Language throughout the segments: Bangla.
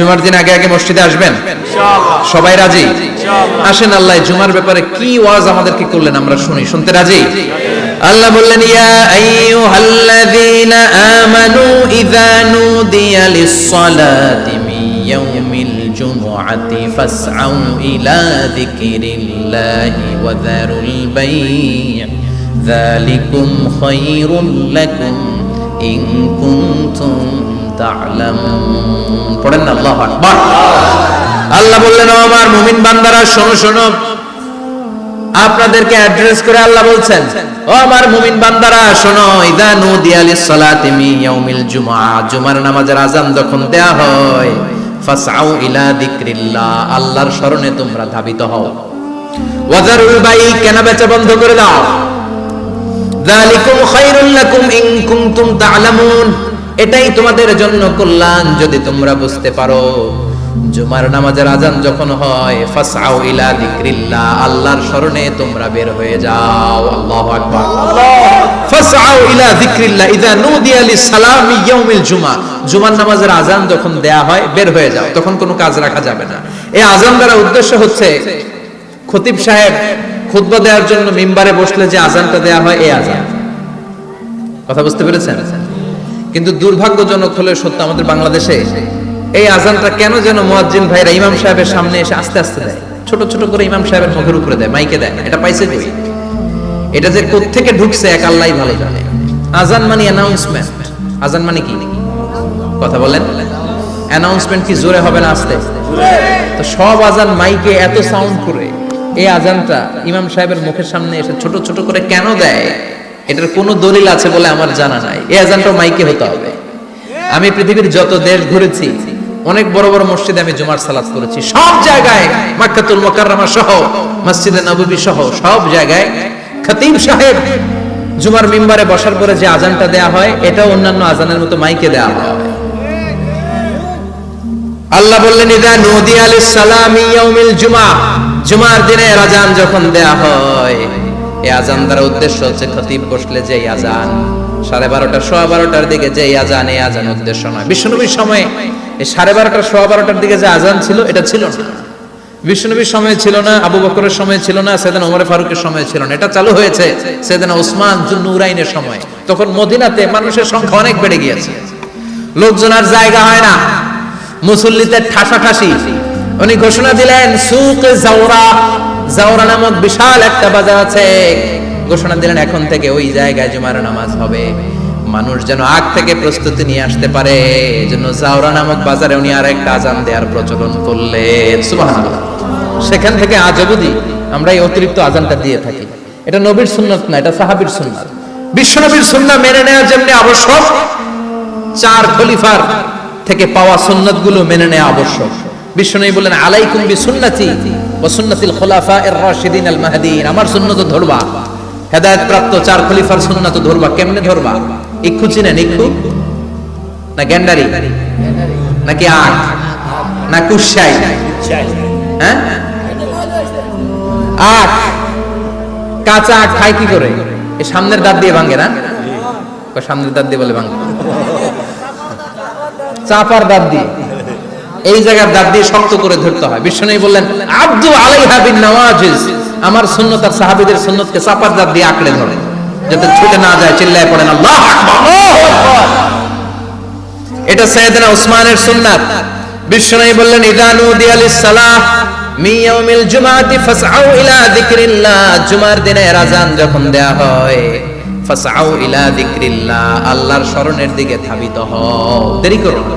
জুমার দিন আগে আগে মসজিদে আসবেন? সবাই রাজি? আসেন আল্লাহ জুমার ব্যাপারে কি ওয়াজ আমাদেরকে করলেন আমরা শুনি শুনতে রাজি? আল্লাহ বললেন ইয়া আইয়ুহাল্লাযীনা আমানু ইযা নুদিয়া লিস-সালাতি মিন জুমআতি ফাসআউ ইলা যিকরিল্লাহি ওয়া যারুল বাই' যালিকুম খায়রুল লাকুম ইন কুনতুম তা'লামুন পড়েন না, আল্লাহু আকবার। আল্লাহ বললেন আমার মুমিন বান্দারা, শোনো শোনো। আপনাদেরকে অ্যাড্রেস করে আল্লাহ বলছেন, ও আমার মুমিন বান্দারা, শোনো, ইদা নুদিয়া লিস-সালাতি মিন ইয়াউমিল জুমআ। জুমার নামাজের আযান যখন দেয়া হয়, ফাসআউ ইলা যিকরিল্লাহ। আল্লাহর শরণে তোমরা ধাবিত হও। ওয়াজারুল বাই, কেনা বেচা বন্ধ করে দাও? যালিকুম খায়রুল লাকুম ইন কুনতুম তা'লামুন এটাই তোমাদের জন্য কল্যাণ, যদি তোমরা বুঝতে পারো। জুমার নামাজের আজান যখন হয়, ফাসআউ ইলা যিকরিল্লাহ, আল্লাহর শরণে তোমরা বের হয়ে যাও। আল্লাহু আকবার। ফাসআউ ইলা যিকরিল্লাহ ইযা নুদিয়া লিস-সালামি ইয়াউমিল জুমআ জুমার নামাজের আজান যখন দেয়া হয়, বের হয়ে যাও। তখন কোনো কাজ রাখা যাবে না। এই আজান দ্বারা উদ্দেশ্য হচ্ছে, খতিব সাহেব খুতবা দেওয়ার জন্য মিম্বারে বসলে যে আজানটা দেয়া হয়, এই আজান। কথা বুঝতে পেরেছেন? কিন্তু দুর্ভাগ্যজনক হলে সত্য আমাদের বাংলাদেশে এই আজানটা কেন যেন মুয়াজ্জিন ভাইরা ইমাম সাহেবের সামনে এসে আস্তে আস্তে দেয়। ছোট ছোট করে ইমাম সাহেবের মুখের উপরে দেয়, মাইকে দেয়। এটা পাইছে কই? এটা যে কোত্থেকে ঢুকছে এক আল্লাহই ভালো জানে। আজান মানে অ্যানাউন্সমেন্ট আজান মানে কি? কথা বলেন। অ্যানাউন্সমেন্ট কি জোরে হবে না আস্তে? তো সব আজান মাইকে এত সাউন্ড করে। এই আজানটা ইমাম সাহেবের মুখের সামনে এসে ছোট ছোট করে কেন দেয়? এটার কোনো দলিল আছে বলে আমার জানা নাই। এই আজানটা মাইকে হতে হবে। আমি পৃথিবীর যত দেশ ঘুরেছি, অনেক বড় বড় মসজিদে আমি জুমার সালাত করেছি। সব জায়গায় মাক্কাতুল মুকাররমা সহ, মসজিদে নববী সহ, সব জায়গায় খতিব সাহেব জুমার মিম্বারে বসার পরে যে আজানটা দেয়া হয় এটা অন্যান্য আজানের মতো মাইকে দেয়া হয়। আল্লাহ বললেন, ইদা নুদি আলিস সালামি ইয়াউমিল জুমা। জুমার দিনে আজান যখন দেয়া হয় এই আজান দ্বারা উদ্দেশ্য হচ্ছে খতিব বসলে যে আজান। সাড়ে বারোটা সোয়া বারোটার দিকে যে আজান, এই আজান উদ্দেশ্য নয়। বিষ্ণুনবীর সময় এই সাড়ে বারোটা সোয়া বারোটার দিকে যে আজান ছিল, এটা ছিল না। বিষ্ণুনবীর সময় ছিল না, আবু বকরের সময় ছিল না, সেদিন ওমরে ফারুকের সময় ছিল না। এটা চালু হয়েছে সেদিন ওসমান জুন্নুরাইনের সময়। তখন মদিনাতে মানুষের সংখ্যা অনেক বেড়ে গিয়েছে। লোকজন আর জায়গা হয় না। মুসল্লিতে ঠাসাঠাসি। উনি ঘোষণা দিলেন, সুক জাওরা জাওরা নামক বিশাল একটা বাজার আছে। ঘোষণা দিলেন, এখন থেকে ওই জায়গায় জুমার নামাজ হবে। মানুষ যেন আগ থেকে প্রস্তুতি নিয়ে আসতে পারে। এজন্য জাওরা নামক বাজারে উনি আর একটা আজান দেওয়ার প্রচলন করলেন। সুবহানাল্লাহ। সেখান থেকে আজ অবধি আমরা এই অতিরিক্ত আজানটা দিয়ে থাকি। এটা নবীর সুন্নত না, এটা সাহাবীর সুন্নাত। বিশ্বনবীর সুন্নাহ মেনে নেওয়া যেমনি আবশ্যক চার খলিফার থেকে পাওয়া সুন্নতগুলো মেনে নেওয়া আবশ্যক। বিশ্ব বিশ্বনবী বলেন আলাইকুম বি সুন্নতি ওয়া সুন্নাতিল এর রাশিদিন আল মাহদিন। আমার সুন্নত ধরবা। হেদায়েত প্রাপ্ত চার খলিফার সুন্নাত ধরবা। কেমনে ধরবা? ইক্ষু চিনেন, ইক্ষু? না গ্যান্ডারি? নাকি আখ না কুশাই হ্যাঁ? আখ কাঁচা আখ খায় কি করে? এই সামনের দাঁত দিয়ে ভাঙে না? সামনের দাঁত দিয়ে বলে ভাঙে? চাপার দাঁত দিয়ে। এই জায়গার দাঁত দিয়ে শক্ত করে ধরতে হয়। বিষ্ণু বললেন, আব্দু আলাইহা বিন নওয়াজিজ। আমার সুন্নত সাহাবীদের সুন্নতকে চাপার দাঁত দিয়ে আঁকড়ে ধরে। যাতে ছুটে না যায়, চিল্লায় পড়েন আল্লাহ এটা ওসমানের সুন্নাত। বললেন ইদানু সালাহ মি ইয়াউমিল জুমাতি ফাসআউ ইলা যিকরিল্লাহ। জুমার দিনে আজান যখন দেয়া হয়, ফাসআউ ইলা যিকরিল্লাহ, আল্লাহর শরণের দিকে ধাবিত হও। দেরি করো না।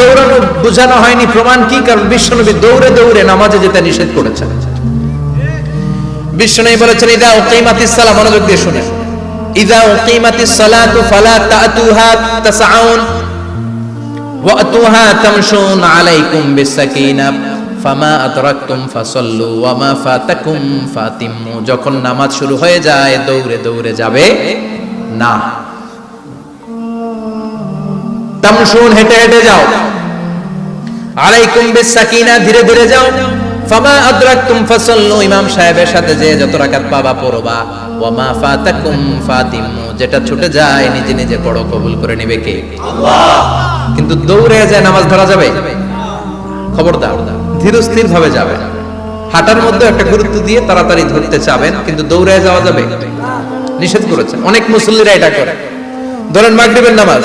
দৌড়ানো বোঝানো হয়নি প্রমাণ কি? কারণ বিশ্বনবী দৌড়ে দৌড়ে নামাজে নিষেধ করেছেন। বিশ্বনবী বলেছেন, ইদা উকিমাতিস সালাহ, মনোযোগ দিয়ে শুনে। ইদা উকিমাতিস সালাতু ফালা তাতুহা তাসআউন ওয়াতুহা তামশুন আলাইকুম বিসাকিনা ফামা আদরাকতুম ফাসাল্লু ফাতাকুম ফাতিম্মু। যখন নামাজ শুরু হয়ে যায়, দৌড়ে দৌড়ে যাবে না। তামশুন হেঁটে হেঁটে যাও। আলাইকুম বিসাকিনা ধীরে ধীরে যাও। ফামা আদরাকতুম ফাসাল্লু, ইমাম সাহেবের সাথে যে যত রাকাত পাবা, পড়বা। ওয়া মা ফাতাকুম ফাতিম্মু যেটা ছুটে যায়, নিজে নিজে পড়ো, কবুল করে নেবে কে? আল্লাহ কিন্তু দৌড়ে যায় নামাজ ধরা যাবে, খবরদার ধীর স্থির ভাবে যাবে। হাঁটার মধ্যে একটা গুরুত্ব দিয়ে তাড়াতাড়ি ধরতে চাবেন, কিন্তু দৌড়ে যাওয়া যাবে। নিষেধ করেছেন। অনেক মুসল্লিরা এটা করে। ধরেন মাগরিবের নামাজ।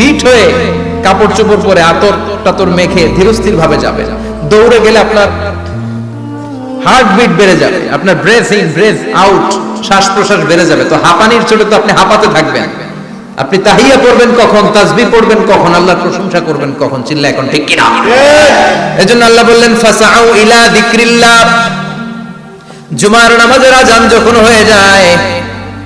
ফিট হয়ে কাপড় চোপড় পরে আতর টাতর মেখে ধীরস্থির ভাবে যাবে। দৌড়ে গেলে আপনার বেড়ে যাবে, আপনার ব্রেথ ইন ব্রেথ আউট শ্বাস প্রশ্বাস বেড়ে যাবে। তো হাঁপানির তো আপনি হাঁপাতে থাকবেন। আপনি তাহিয়া পড়বেন কখন তাসবিহ পড়বেন কখন, আল্লাহর প্রশংসা করবেন কখন, চিল্লা এখন ঠিক কিনা? আল্লাহ বললেন, ফাসাউ ইলা জুমার নামাজের আজান যখন হয়ে যায়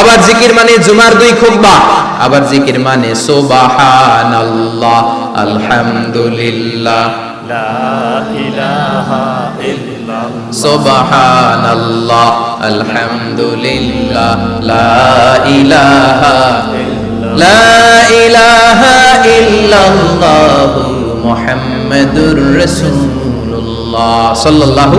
আবার জিকির মানে জুমার দুই খুতবা। আবার জিকির মানে সুবহানাল্লাহ আলহামদুলিল্লাহ। লা ইলাহা ইল্লাল্লাহ। সুবহানাল্লাহ আলহামদুলিল্লাহ। লা ইলাহা লা ইলাহা ইল্লাল্লাহ মুহাম্মাদুর রাসূলুল্লাহ। সাল্লাল্লাহু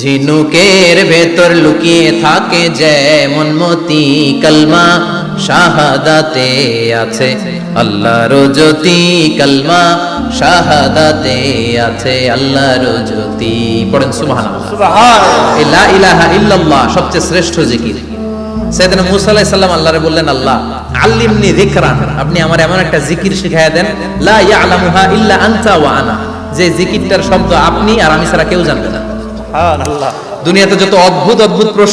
ঝিনুকের ভেতর লুকিয়ে থাকে যেমন মতি কলমা শাহাদাতে আছে। আল্লাহর জ্যোতি কলমা শাহাদাতে আছে। আল্লাহর জ্যোতি পড়েন সুবহানাল্লাহ। সুবহানাল্লাহ। লা ইলাহা ইল্লাল্লাহ সবচেয়ে শ্রেষ্ঠ জিকির। সাইয়েদনা মুসা আলাইহিস সালাম আল্লাহরে বললেন আল্লাহ আল্লিমনি যিকরান। আপনি আমার এমন একটা জিকির শিখায়া দেন লা ইয়ালামুহা ইল্লা আনতা ওয়া আনা। যে জিকিরটার শব্দ আপনি আর আমি ছাড়া কেউ জানবে না। সুবহানাল্লাহ। দুনিয়াতে যত অদ্ভুত অদ্ভুত প্রশ্ন